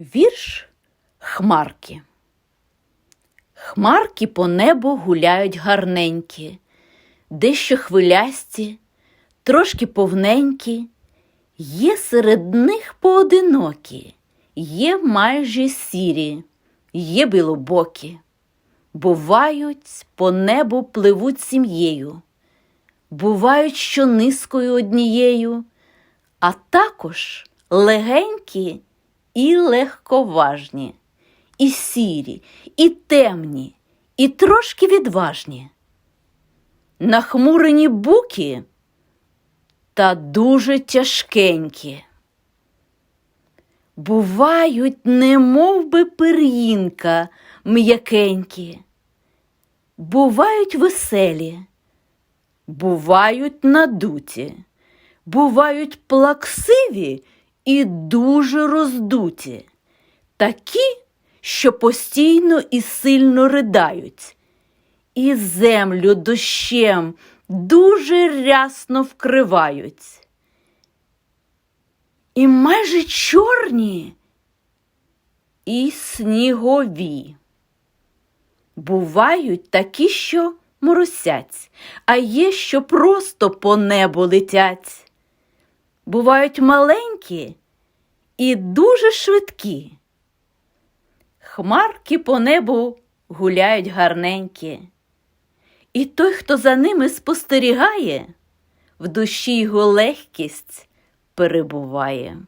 Вірш Хмарки. Хмарки по небу гуляють гарненькі, дещо хвилясті, трошки повненькі, є серед них поодинокі, є майже сірі, є білобокі. Бувають, по небу пливуть сім'єю, бувають, що низкою однією, а також легенькі і легковажні, і сірі, і темні, і трошки відважні. Нахмурені буки та дуже тяжкенькі. Бувають, немов би пир'їнка м'якенькі, бувають веселі, бувають надуті, бувають плаксиві і дуже роздуті, такі, що постійно і сильно ридають, і землю дощем дуже рясно вкривають. І майже чорні і снігові. Бувають такі, що моросять, а є, що просто по небу летять. Бувають маленькі і дуже швидкі. Хмарки по небу гуляють гарненькі. І той, хто за ними спостерігає, в душі його легкість перебуває.